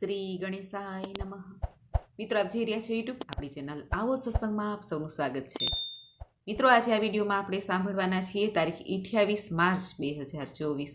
શ્રી ગણેશાય નમઃ. મિત્રો, આપ જોઈ રહ્યા છો યુટ્યુબ આપણી ચેનલ આવો સત્સંગમાં આપ સૌનું સ્વાગત છે. મિત્રો, આજે આ વિડીયોમાં આપણે સાંભળવાના છીએ તારીખ અઠ્યાવીસ માર્ચ બે હજાર ચોવીસ.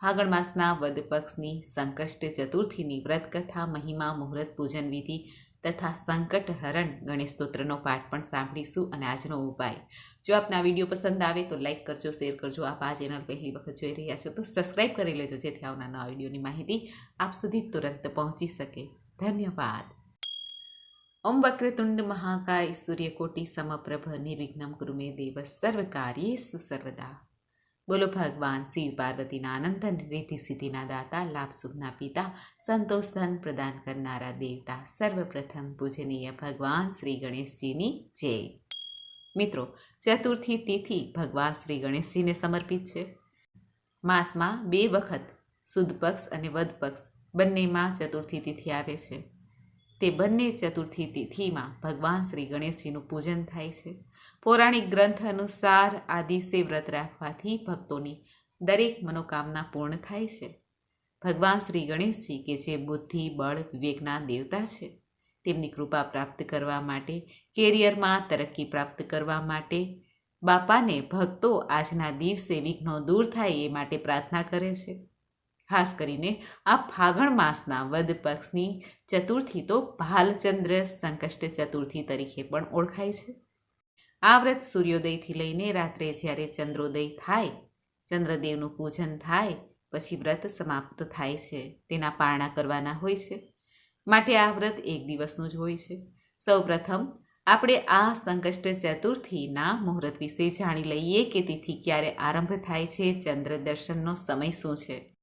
ફાગણ માસના વદ પક્ષની સંકષ્ટ ચતુર્થીની વ્રત કથા મહિમા, મુહૂર્ત, પૂજન વિધિ તથા સંકટ હરણ ગણેશ સ્તોત્રનો પાઠ પણ સાંભળીશું અને આજનો ઉપાય. જો આપને વીડિયો પસંદ આવે તો લાઇક કરજો, શેર કરજો. આપ આ ચેનલ પહેલી વખત જોઈ રહ્યા છો તો સબસ્ક્રાઈબ કરી લેજો, જેથી આવના નવા વિડીયોની માહિતી આપ સુધી તુરંત પહોંચી શકે. ધન્યવાદ. ઓમ વક્રતુંડ મહાકાય સૂર્યકોટી સમપ્રભ નિર્વિઘ્નમ કૃમે દેવ સર્વ કાર્યેષુ સર્વદા. બોલો ભગવાન શિવ પાર્વતીના આનંદન રીતિ સિદ્ધિના દાતા, લાભ સુખના પિતા, સંતોષ ધન પ્રદાન કરનારા દેવતા, સર્વપ્રથમ પૂજનીય ભગવાન શ્રી ગણેશજીની જય. મિત્રો, ચતુર્થી તિથિ ભગવાન શ્રી ગણેશજીને સમર્પિત છે. માસમાં બે વખત સુદ પક્ષ અને વદ પક્ષ બંનેમાં ચતુર્થી તિથિ આવે છે. તે બંને ચતુર્થી તિથિમાં ભગવાન શ્રી ગણેશજીનું પૂજન થાય છે. પૌરાણિક ગ્રંથ અનુસાર આ દિવસે વ્રત રાખવાથી ભક્તોની દરેક મનોકામના પૂર્ણ થાય છે. ભગવાન શ્રી ગણેશજી કે જે બુદ્ધિ, બળ, વિવેકના દેવતા છે, તેમની કૃપા પ્રાપ્ત કરવા માટે, કેરિયરમાં તરક્કી પ્રાપ્ત કરવા માટે, બાપાને ભક્તો આજના દિવસે વિઘ્નો દૂર થાય એ માટે પ્રાર્થના કરે છે. ખાસ કરીને આ ફાગણ માસના વદ પક્ષની ચતુર્થી તો ભાલચંદ્ર સંકષ્ટ ચતુર્થી તરીકે પણ ઓળખાય છે. આ વ્રત સૂર્યોદયથી લઈને રાત્રે જ્યારે ચંદ્રોદય થાય, ચંદ્રદેવનું પૂજન થાય, પછી વ્રત સમાપ્ત થાય છે, તેના પારણા કરવાના હોય છે. માટે આ વ્રત એક દિવસનું જ હોય છે. સૌ પ્રથમ આપણે આ સંકષ્ટ ચતુર્થીના મુહૂર્ત વિશે જાણી લઈએ કે તિથિ ક્યારે આરંભ થાય છે, ચંદ્ર દર્શનનો સમય શું છે.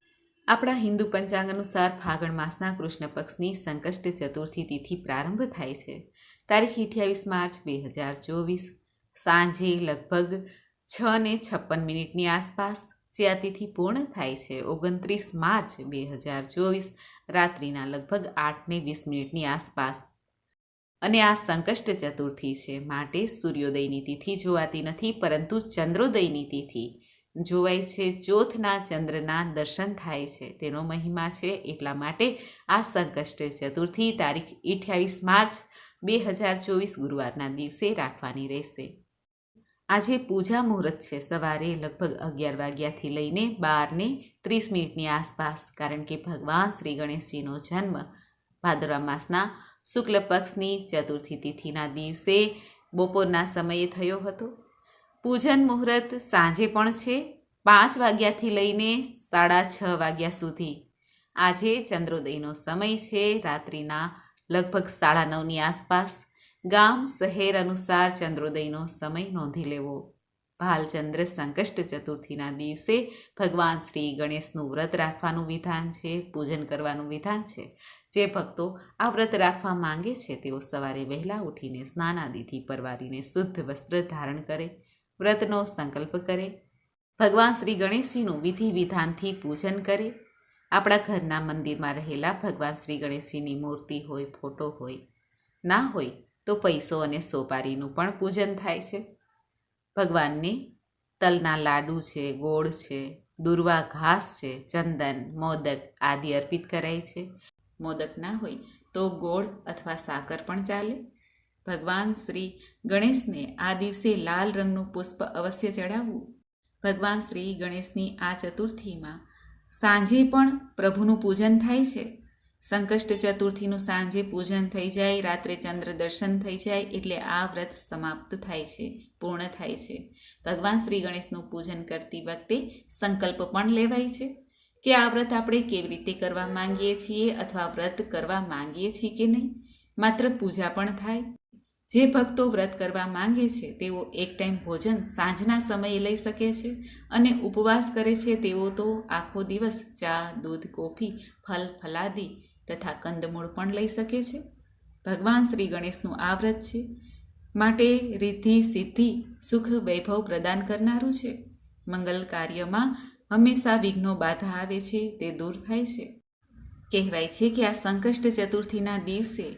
આપણા હિન્દુ પંચાંગ અનુસાર ફાગણ માસના કૃષ્ણ પક્ષની સંકષ્ટ ચતુર્થી તિથિ પ્રારંભ થાય છે. તારીખ અઠ્યાવીસ માર્ચ બે હજાર ચોવીસ. સાંજે લગભગ છ ને છપ્પન મિનિટની આસપાસ જે આ તિથિ પૂર્ણ થાય છે. ઓગણત્રીસ માર્ચ બે હજાર ચોવીસ રાત્રિના લગભગ આઠ ને વીસ મિનિટની આસપાસ. અને આ સંકષ્ટ ચતુર્થી છે. માટે સૂર્યોદયની તિથિ જોવાતી નથી, પરંતુ ચંદ્રોદયની તિથિ જોવાય છે. ચોથના ચંદ્રના દર્શન થાય છે. તેનો મહિમા છે એટલા માટે આ સંકષ્ટ ચતુર્થી તારીખ અઠ્યાવીસ માર્ચ બે હજાર ચોવીસ ગુરુવારના દિવસે રાખવાની રહેશે. આજે પૂજા મુહૂર્ત છે. સવારે લગભગ અગિયાર વાગ્યાથી લઈને બારને ત્રીસ મિનિટની આસપાસ, કારણ કે ભગવાન શ્રી ગણેશજીનો જન્મ ભાદરવા માસના શુક્લ પક્ષની ચતુર્થી તિથિના દિવસે બપોરના સમયે થયો હતો. પૂજન મુહૂર્ત સાંજે પણ છે. પાંચ વાગ્યાથી લઈને સાડા છ વાગ્યા સુધી. આજે ચંદ્રોદયનો સમય છે. રાત્રિના લગભગ સાડા નવની આસપાસ ગામ શહેર અનુસાર ચંદ્રોદયનો સમય નોંધી લેવો. ભાલચંદ્ર સંકષ્ટ ચતુર્થીના દિવસે ભગવાન શ્રી ગણેશનું વ્રત રાખવાનું વિધાન છે, પૂજન કરવાનું વિધાન છે. જે ભક્તો આ વ્રત રાખવા માંગે છે, તેઓ સવારે વહેલા ઉઠીને સ્નાનાદિથી પરવારીને શુદ્ધ વસ્ત્ર ધારણ કરે, વ્રતનો સંકલ્પ કરે. ભગવાન શ્રી ગણેશજીનું વિધિ વિધાનથી પૂજન કરે. આપણા ઘરના મંદિરમાં રહેલા ભગવાન શ્રી ગણેશજીની મૂર્તિ હોય, ફોટો હોય, ના હોય તો પૈસો અને સોપારીનું પણ પૂજન થાય છે. ભગવાનને તલના લાડુ છે, ગોળ છે, દુર્વા ઘાસ છે, ચંદન, મોદક આદિ અર્પિત કરાય છે. મોદક ના હોય તો ગોળ અથવા સાકર પણ ચાલે. ભગવાન શ્રી ગણેશને આ દિવસે લાલ રંગનું પુષ્પ અવશ્ય ચડાવવું. ભગવાન શ્રી ગણેશની આ ચતુર્થીમાં સાંજે પણ પ્રભુનું પૂજન થાય છે. સંકષ્ટ ચતુર્થીનું સાંજે પૂજન થઈ જાય, રાત્રે ચંદ્ર દર્શન થઈ જાય એટલે આ વ્રત સમાપ્ત થાય છે, પૂર્ણ થાય છે. ભગવાન શ્રી ગણેશનું પૂજન કરતી વખતે સંકલ્પ પણ લેવાય છે કે આ વ્રત આપણે કેવી રીતે કરવા માંગીએ છીએ અથવા વ્રત કરવા માંગીએ છીએ કે નહીં. માત્ર પૂજા પણ થાય. જે ભક્તો વ્રત કરવા માંગે છે, તેઓ એક ટાઈમ ભોજન સાંજના સમયે લઈ શકે છે અને ઉપવાસ કરે છે, તેઓ તો આખો દિવસ ચા, દૂધ, કોફી, ફલ, ફલાદી તથા કંદમૂળ પણ લઈ શકે છે. ભગવાન શ્રી ગણેશનું આ વ્રત છે. માટે રિદ્ધિ, સિદ્ધિ, સુખ, વૈભવ પ્રદાન કરનારું છે. મંગલ કાર્યમાં હંમેશા વિઘ્નો બાધા આવે છે, તે દૂર થાય છે. કહેવાય છે કે આ સંકષ્ટ ચતુર્થીના દિવસે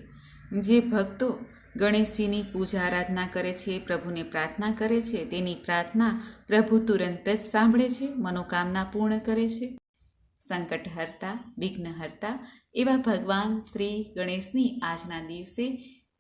જે ભક્તો ગણેશજીની પૂજા આરાધના કરે છે, પ્રભુને પ્રાર્થના કરે છે, તેની પ્રાર્થના પ્રભુ તુરંત જ સાંભળે છે, મનોકામના પૂર્ણ કરે છે. સંકટહર્તા, વિઘ્નહર્તા એવા ભગવાન શ્રી ગણેશની આજના દિવસે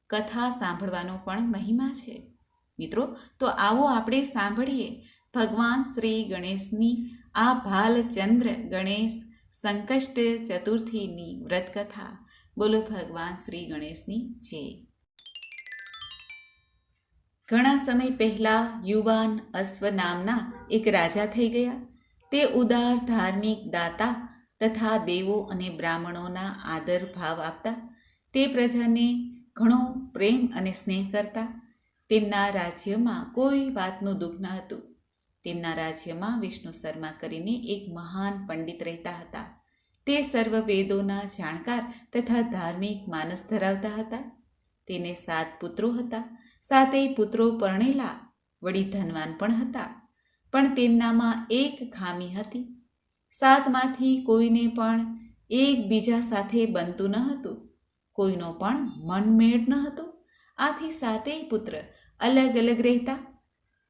કથા સાંભળવાનો પણ મહિમા છે. મિત્રો, તો આવો આપણે સાંભળીએ ભગવાન શ્રી ગણેશની આ ભાલચંદ્ર ગણેશ સંકષ્ટ ચતુર્થીની વ્રતકથા. બોલો ભગવાન શ્રી ગણેશની જય ઘણા સમય પહેલાં યુવાન અશ્વ નામના એક રાજા થઈ ગયા. તે ઉદાર ધાર્મિક દાતા તથા દેવો અને બ્રાહ્મણોના આદર ભાવ આપતા, તે પ્રજાને ઘણો પ્રેમ અને સ્નેહ કરતા. તેમના રાજ્યમાં કોઈ વાતનું દુઃખ ન હતું. તેમના રાજ્યમાં વિષ્ણુ શર્મા કરીને એક મહાન પંડિત રહેતા હતા. તે સર્વ વેદોના જાણકાર તથા ધાર્મિક માનસ ધરાવતા હતા. તેને સાત પુત્રો હતા. સાતેય પુત્રો પરણેલા વળી ધનવાન પણ હતા. પણ તેમનામાં એક ખામી હતી. સાતમાંથી કોઈને પણ એકબીજા સાથે બનતું ન હતું. કોઈનો પણ મનમેળ ન હતો. આથી સાતેય પુત્ર અલગ અલગ રહેતા.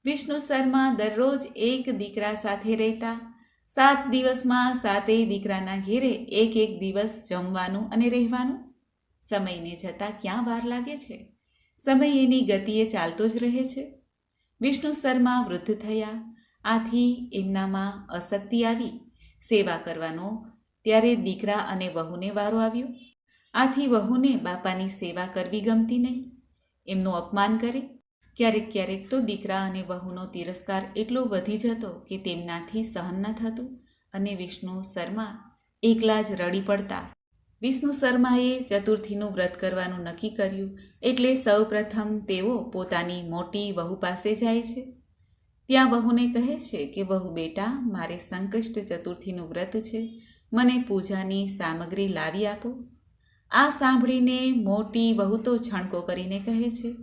વિષ્ણુ શર્મા દરરોજ એક દીકરા સાથે રહેતા. સાત દિવસમાં સાતેય દીકરાના ઘેરે એક એક દિવસ જમવાનું અને રહેવાનું. સમયને જતાં ક્યાં વાર લાગે છે? સમય એની ગતિએ ચાલતો જ રહે છે. વિષ્ણુ શર્મા વૃદ્ધ થયા. આથી એમનામાં અશક્તિ આવી, સેવા કરવાનો. ત્યારે દીકરા અને વહુને વારો આવ્યો. આથી વહુને બાપાની સેવા કરવી ગમતી નહીં. એમનું અપમાન કરે. ક્યારેક ક્યારેક તો દીકરા અને વહુનો તિરસ્કાર એટલો વધી જતો કે તેમનાથી સહન ન થતું અને વિષ્ણુ શર્મા એકલા જ રડી પડતા. વિષ્ણુ શર્માએ ચતુર્થીનું વ્રત કરવાનું નક્કી કર્યું એટલે સૌપ્રથમ તેઓ પોતાની મોટી વહુ પાસે જાય છે. ત્યાં વહુને કહે છે કે, વહુ બેટા, મારે સંકષ્ટ ચતુર્થીનું વ્રત છે. મને પૂજાની સામગ્રી લાવી આપો. આ સાંભળીને મોટી વહુ તો છણકો કરીને કહે છે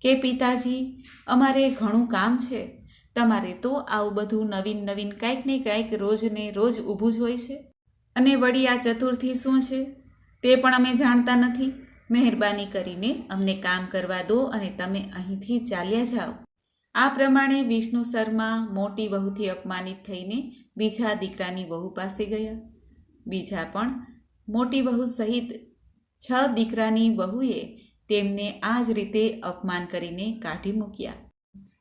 કે, પિતાજી, અમારે ઘણું કામ છે. તમારે તો આવું બધું નવીન નવીન કાંઈક ને કાંઈક રોજને રોજ ઊભું જ હોય છે. અને વળી આ ચતુર્થી શું છે? તે પણ અમે જાણતા નથી. મહેરબાની કરીને અમને કામ કરવા દો અને તમે અહીંથી ચાલ્યા જાઓ. આ પ્રમાણે વિષ્ણુ શર્મા મોટી વહુથી અપમાનિત થઈને બીજા દીકરાની વહુ પાસે ગયા. બીજા પણ મોટી વહુ સહિત છ દીકરાની વહુએ તેમને આ જ રીતે અપમાન કરીને કાઢી મૂક્યા.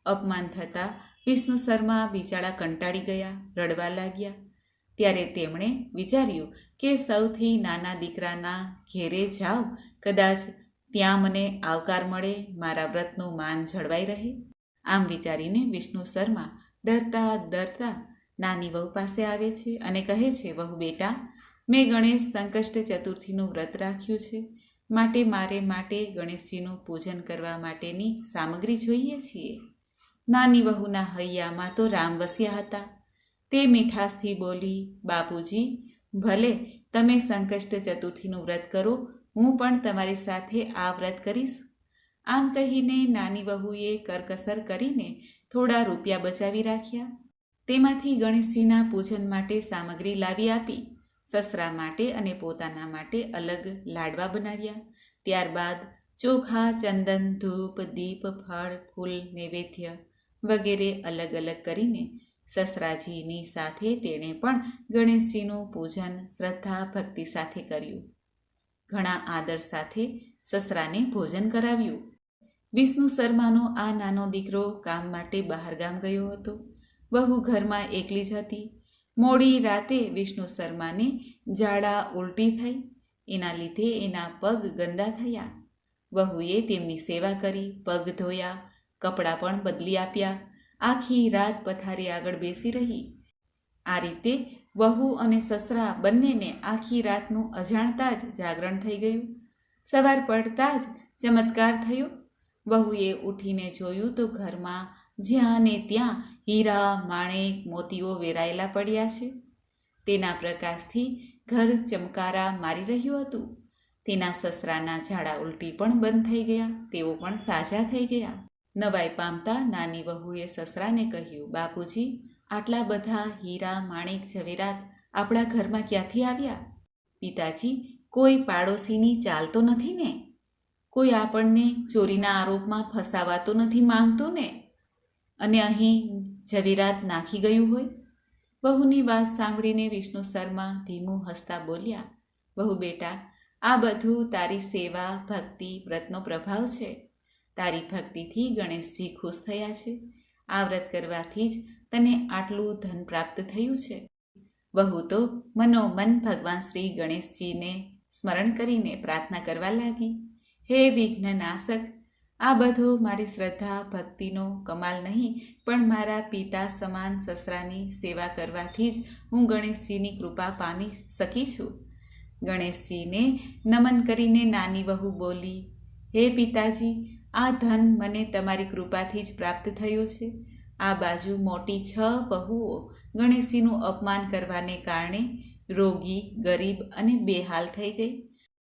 અપમાન થતાં વિષ્ણુ શર્મા બિચારા કંટાળી ગયા, રડવા લાગ્યા. ત્યારે તેમણે વિચાર્યું કે સૌથી નાના દીકરાના ઘેરે જાઉં કદાચ ત્યાં મને આવકાર મળે, મારા વ્રતનું માન જળવાઈ રહે. આમ વિચારીને વિષ્ણુ શર્મા ડરતા ડરતા નાની વહુ પાસે આવે છે અને કહે છે, વહુ બેટા, મેં ગણેશ સંકષ્ટ ચતુર્થીનું વ્રત રાખ્યું છે. માટે મારે માટે ગણેશજીનું પૂજન કરવા માટેની સામગ્રી જોઈએ છીએ. નાની વહુના હૈયામાં તો રામ વસ્યા હતા. તે મીઠાશથી બોલી, બાપુજી, ભલે તમે સંકષ્ટ ચતુર્થીનું વ્રત કરો, હું પણ તમારી સાથે આ વ્રત કરીશ. આમ કહીને નાની વહુએ કરકસર કરીને થોડા રૂપિયા બચાવી રાખ્યા. તેમાંથી ગણેશજીના પૂજન માટે સામગ્રી લાવી આપી, સસરા માટે અને પોતાના માટે અલગ લાડવા બનાવ્યા. ત્યારબાદ ચોખા, ચંદન, ધૂપ, દીપ, ફળ, ફૂલ, નૈવેદ્ય વગેરે અલગ અલગ કરીને સસરાજીની સાથે તેણે પણ ગણેશજીનું પૂજન શ્રદ્ધા, ભક્તિ સાથે કર્યું. ઘણા આદર સાથે સસરાને ભોજન કરાવ્યું. વિષ્ણુ શર્માનો આ નાનો દીકરો કામ માટે બહારગામ ગયો હતો. વહુ ઘરમાં એકલી જ હતી. મોડી રાતે વિષ્ણુ શર્માને ઝાડા ઉલટી થઈ. એના લીધે એના પગ ગંદા થયા. વહુએ તેમની સેવા કરી, પગ ધોયા, કપડાં પણ બદલી આપ્યા. આખી રાત પથારી આગળ બેસી રહી. આ રીતે વહુ અને સસરા બંનેને આખી રાતનું અજાણતા જ જાગરણ થઈ ગયું. સવાર પડતા જ ચમત્કાર થયો. વહુએ ઉઠીને જોયું તો ઘરમાં જ્યાં ને ત્યાં હીરા, માણેક, મોતીઓ વેરાયેલા પડ્યા છે. તેના પ્રકાશથી ઘર ચમકારા મારી રહ્યું હતું. તેના સસરાના ઝાડા ઉલટી પણ બંધ થઈ ગયા, તેઓ પણ સાજા થઈ ગયા. નવાઈ પામતા નાની વહુએ સસરાને કહ્યું, બાપુજી, આટલા બધા હીરા, માણેક, ઝવેરાત આપણા ઘરમાં ક્યાંથી આવ્યા? પિતાજી, કોઈ પાડોશીની ચાલતો નથી ને? કોઈ આપણને ચોરીના આરોપમાં ફસાવા તો નથી માંગતો ને? અને અહીં ઝવેરાત નાખી ગયું હોય? બહુની વાત સાંભળીને વિષ્ણુ શર્મા ધીમું હસતા બોલ્યા બહુ બેટા, આ બધું તારી સેવા, ભક્તિ, વ્રતનો પ્રભાવ છે. તારી ભક્તિથી ગણેશજી ખુશ થયા છે. આ વ્રત કરવાથી જ તને આટલું ધન પ્રાપ્ત થયું છે. વહુ તો મનોમન ભગવાન શ્રી ગણેશજીને સ્મરણ કરીને પ્રાર્થના કરવા લાગી. હે વિઘ્ન નાશક આ બધો મારી શ્રદ્ધા, ભક્તિનો કમાલ નહીં, પણ મારા પિતા સમાન સસરાની સેવા કરવાથી જ હું ગણેશજીની કૃપા પામી શકી છું. ગણેશજીને નમન કરીને નાની વહુ બોલી, હે પિતાજી, આ ધન મને તમારી કૃપાથી જ પ્રાપ્ત થયું છે. આ બાજુ મોટી છ બહુઓ ગણેશજીનું અપમાન કરવાને કારણે રોગી, ગરીબ અને બેહાલ થઈ ગઈ.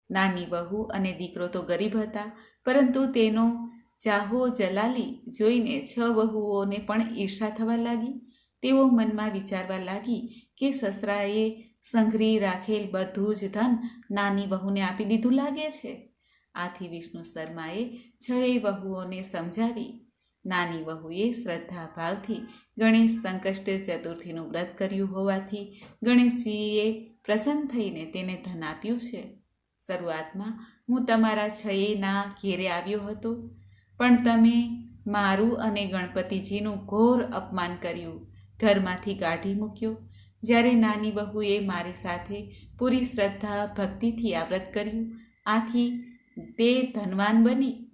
નાની વહુ અને દીકરો તો ગરીબ હતા, પરંતુ તેનો ચાહો જલાલી જોઈને છ વહુઓને પણ ઈર્ષા થવા લાગી. તેઓ મનમાં વિચારવા લાગી કે સસરાએ સંઘરી રાખેલ બધું જ ધન નાની વહુને આપી દીધું લાગે છે. આથી વિષ્ણુ શર્માએ છએ વહુઓને સમજાવી. નાની વહુએ શ્રદ્ધા ભાવથી ગણેશ સંકષ્ટ ચતુર્થીનું વ્રત કર્યું હોવાથી ગણેશજીએ પ્રસન્ન થઈને તેને ધન આપ્યું છે. શરૂઆતમાં હું તમારા છયેના ઘેરે આવ્યો હતો, પણ તમે મારું અને ગણપતિજીનું ઘોર અપમાન કર્યું. ઘરમાંથી કાઢી મૂક્યો. જ્યારે નાની બહુએ મારી સાથે પૂરી શ્રદ્ધા, ભક્તિથી આ વ્રત કર્યું. આથી તે ધનવાન બની.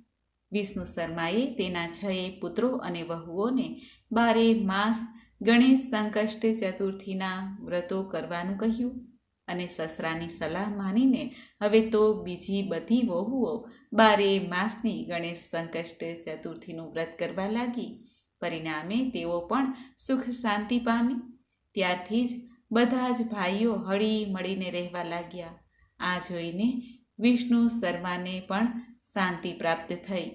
વિષ્ણુ શર્માએ તેના છએ પુત્રો અને વહુઓને બારે માસ ગણેશ સંકષ્ટ ચતુર્થીના વ્રતો કરવાનું કહ્યું. અને સસરાની સલાહ માનીને હવે તો બીજી બધી વહુઓ બારે માસની ગણેશ સંકષ્ટ ચતુર્થીનું વ્રત કરવા લાગી. પરિણામે તેઓ પણ સુખ શાંતિ પામી. ત્યારથી જ બધા જ ભાઈઓ હળી મળીને રહેવા લાગ્યા. આ જોઈને વિષ્ણુ શર્માને પણ શાંતિ પ્રાપ્ત થઈ.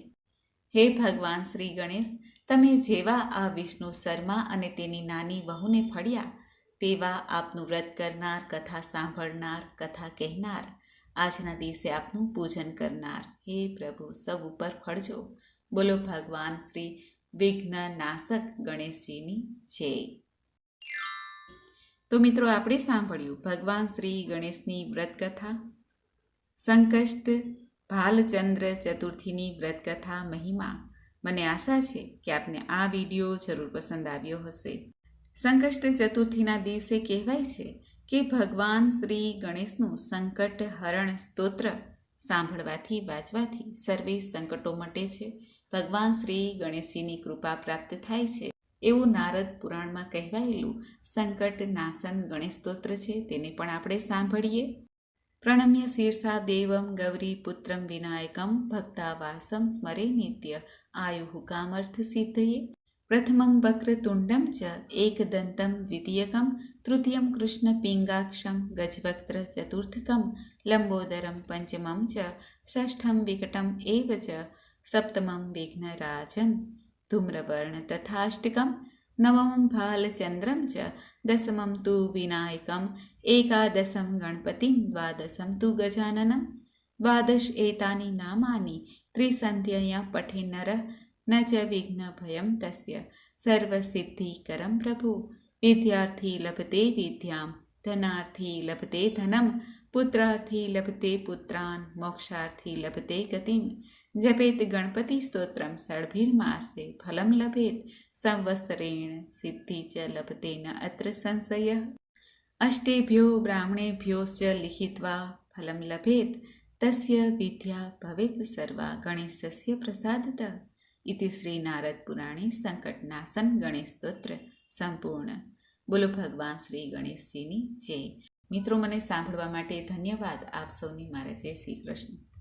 હે ભગવાન શ્રી ગણેશ, તમે જેવા આ વિષ્ણુ શર્મા અને તેની નાની વહુને ફળ્યા તેવા આપનું વ્રત કરનાર, કથા સાંભળનાર, કથા કહેનાર, આજના દિવસે આપનું પૂજન કરનાર. હે પ્રભુ, સૌ ઉપર ફળજો બોલો ભગવાન શ્રી વિઘ્ન નાશક ગણેશજીની જય. તો મિત્રો, આપણે સાંભળ્યું ભગવાન શ્રી ગણેશની વ્રતકથા, સંકષ્ટ ભાલચંદ્ર ચતુર્થીની વ્રતકથા મહિમા. મને આશા છે કે આપને આ વીડિયો જરૂર પસંદ આવ્યો હશે. સંકષ્ટ ચતુર્થીના દિવસે કહેવાય છે કે ભગવાન શ્રી ગણેશનું સંકટ હરણ સ્તોત્ર સાંભળવાથી, વાંચવાથી સર્વે સંકટો મટે છે. ભગવાન શ્રી ગણેશજીની કૃપા પ્રાપ્ત થાય છે. એવું નારદ પુરાણમાં કહેવાયેલું સંકટ નાસન ગણેશ સ્તોત્ર છે. તેને પણ આપણે સાંભળીએ. પ્રણમ્ય શીર્ષા દેવમ ગૌરી પુત્રમ વિનાયકમ ભક્તાવાસમ સ્મરે નિત્ય આયુ કામર્થ સિદ્ધયે. પ્રથમં વક્રતુંડમ ચ એકદંતમ દ્વિતીયકમ તૃતીયમ કૃષ્ણ પિંગાક્ષમ ગજવક્ત્ર ચતુર્થકમ લંબોદરમ પંચમમ ચ ષષ્ઠમ વિકટમ એવ ચ સપ્તમમ વિઘ્નરાજમ ધૂમ્રવર્ણ તથાષ્ટકમ નવમં ભાલચંદ્રમ ચ દસમમ તુ વિનાયકમ એકાદશમ ગણપતિમ દ્વાદશમ તુ ગજાનનમ દ્વાદશ એતાની નામાની ત્રિસંધ્યયા પઠે નર ન ચ વિઘ્નભયમ તસ્ય સર્વસિદ્ધિકરમ પ્રભુ વિદ્યાર્થી લભતે વિદ્યામ ધનાર્થી લભતે ધનમ પુત્રાર્થી લભતે પુત્રાન મોક્ષાર્થી લભતે ગતિમ જપેત ગણપતિ સ્તોત્રમ ષડભીર્માસે ફલમ લભેત સંવત્સરેણ સિદ્ધિ ચ લભતે ન અત્ર સંશય અષ્ટેભ્યો બ્રાહ્મણેભ્યોશ્ચ લિખિત્વા ફલમ લભેત તસ્ય વિદ્યા ભવેત સર્વા ગણેશસ્ય પ્રસાદત ઇતિ શ્રી નારદ પુરાણી સંકટનાસન ગણેશ સ્તોત્ર સંપૂર્ણ બોલો ભગવાન શ્રી ગણેશજીની જય મિત્રો મને સાંભળવા માટે ધન્યવાદ। આપ સૌની મારા જય શ્રી કૃષ્ણ।